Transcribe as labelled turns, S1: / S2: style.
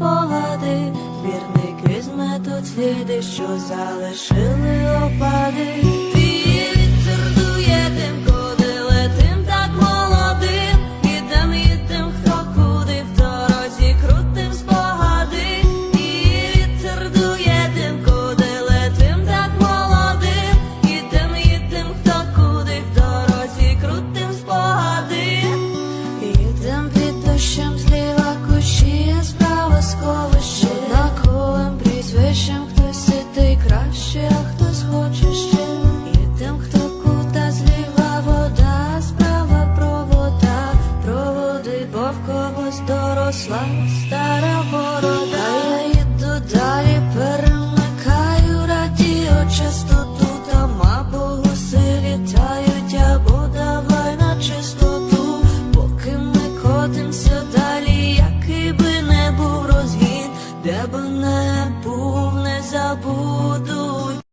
S1: спогади, збірник візьме сліди, що залишили. Сховище Однаковим прізвищем хтось ситий краще, а хтось хоче ще. Їдем, хто кута зліва вода, справа провода. Проводи, бо в когось доросла стара борода. Я їду далі, перемикаю радіо частоту. Там або гуси літають, на чистоту. Поки ми котимся